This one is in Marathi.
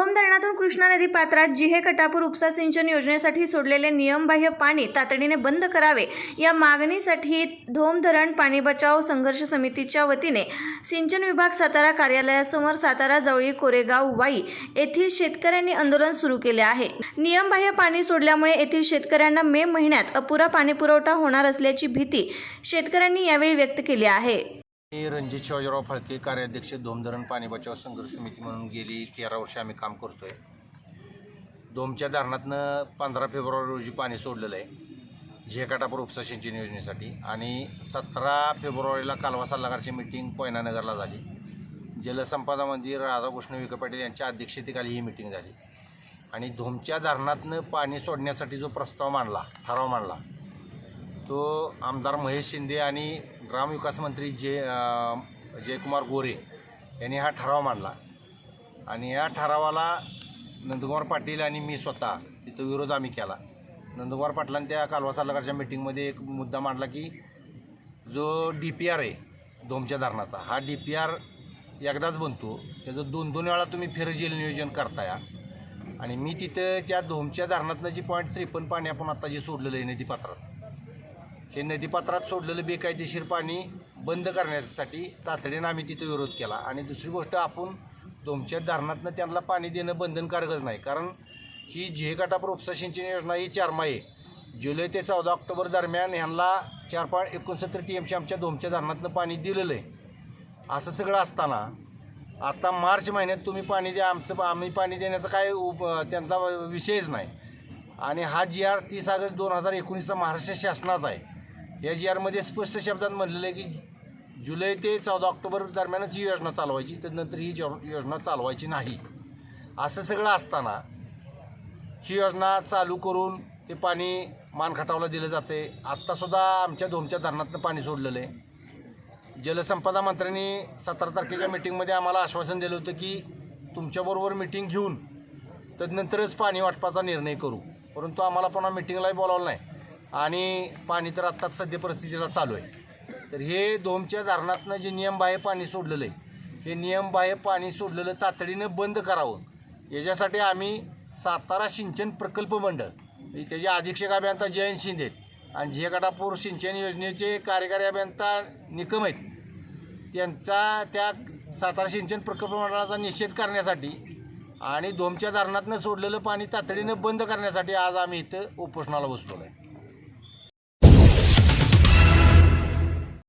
धोम धरणातून कृष्णा नदी पात्रात जिहे कटापूर उपसा सिंचन योजनेसाठी सोडलेले नियमबाह्य पाणी तातडीने बंद करावे. या मागणीसाठी धोम धरण पाणी बचाव संघर्ष समितीच्या वतीने सिंचन विभाग सातारा कार्यालयासमोर सातारा जवळी कोरेगाव वाई येथील शेतकऱ्यांनी आंदोलन सुरू केले आहे. नियमबाह्य पाणी सोडल्यामुळे येथील शेतकऱ्यांना मे महिन्यात अपुरा पाणीपुरवठा होणार असल्याची भीती शेतकऱ्यांनी यावेळी व्यक्त केली आहे. मी रणजित शिवाजीराव फाळके कार्याध्यक्ष धोमधरण पाणी बचाव संघर्ष समिती म्हणून गेली. तेरा वर्ष आम्ही काम करतो आहे धोमच्या धरणातनं पंधरा फेब्रुवारी रोजी पाणी सोडलेलं आहे. झेकाटापूर उपसा सिंचन योजनेसाठी आणि सतरा फेब्रुवारीला कालवा सल्लागारची मिटिंग कोयनानगरला झाली. जलसंपदा मंदिर राधाकृष्ण विखे पाटील यांच्या अध्यक्षतेखाली ही मिटिंग झाली. आणि धोमच्या धरणातनं पाणी सोडण्यासाठी जो प्रस्ताव मांडला ठराव मांडला तो आमदार महेश शिंदे आणि ग्रामविकास मंत्री जे जयकुमार गोरे यांनी हा ठराव मांडला. आणि या ठरावाला नंदकुमार पाटील आणि मी स्वतः तिथं विरोध आम्ही केला. नंदकुमार पाटलांनी त्या कालवा सल्लागारच्या मिटिंगमध्ये एक मुद्दा मांडला की जो डी पी आर आहे धोमच्या धरणाचा हा डी पी आर एकदाच बनतो. त्याचं दोन दोन वेळा तुम्ही फेरजेल नियोजन करताय. आणि मी तिथं त्या धोमच्या धरणातनं जी पॉईंट त्रेपन्न पाणी आपण आता जे सोडलेलं आहे नदीपात्रात हे नदीपात्रात सोडलेलं बेकायदेशीर पाणी बंद करण्यासाठी तातडीनं आम्ही तिथं विरोध केला. आणि दुसरी गोष्ट आपण तुमच्या धरणातनं त्यांना पाणी देणं बंधनकारकच नाही. कारण ही झेकाटापूर उपसा सिंचन योजना ही चारमाही आहे. जुलै ते चौदा ऑक्टोबर दरम्यान ह्यांना चार पॉईंट एकोणसत्तर टी एमची आमच्या धोमच्या धरणातनं पाणी दिलेलं आहे. असं सगळं असताना आता मार्च महिन्यात तुम्ही पाणी द्या आमचं आम्ही पाणी देण्याचा काय उप त्यांचा विषयच नाही. आणि हा जी आर तीस ऑगस्ट दोन हजार एकोणीसचा महाराष्ट्र शासनाचा आहे. या जी आरमध्ये स्पष्ट शब्दात म्हणलेलं आहे की जुलै ते चौदा ऑक्टोबर दरम्यानच ही योजना चालवायची त्यानंतर ही योजना चालवायची नाही. असं सगळं असताना ही योजना चालू करून ते पाणी मानखटावला दिलं जाते. आत्तासुद्धा आमच्या धोमच्या धरणातनं पाणी सोडलेलं आहे. जलसंपदा मंत्र्यांनी सतरा तारखेच्या मिटिंगमध्ये आम्हाला आश्वासन दिलं होतं की तुमच्याबरोबर मिटिंग घेऊन तदनंतरच पाणी वाटपाचा निर्णय करू. परंतु आम्हाला पुन्हा मिटिंगलाही बोलावलं नाही. आणि पाणी तर आत्ताच सध्या परिस्थितीला चालू आहे. तर हे दोमच्या धरणातनं जे नियमबाह्य पाणी सोडलेलं आहे हे नियमबाह्य पाणी सोडलेलं तातडीनं बंद करावं. याच्यासाठी आम्ही सातारा सिंचन प्रकल्प मंडळ त्याचे अधीक्षक अभियंता जयंत शिंदे आहेत. आणि झेगडापूर सिंचन योजनेचे कार्यकारी अभियंता निकम आहेत. त्यांचा त्या सातारा सिंचन प्रकल्प मंडळाचा निषेध करण्यासाठी आणि दोमच्या धरणातनं सोडलेलं पाणी तातडीनं बंद करण्यासाठी आज आम्ही इथं उपोषणाला बसलो आहे.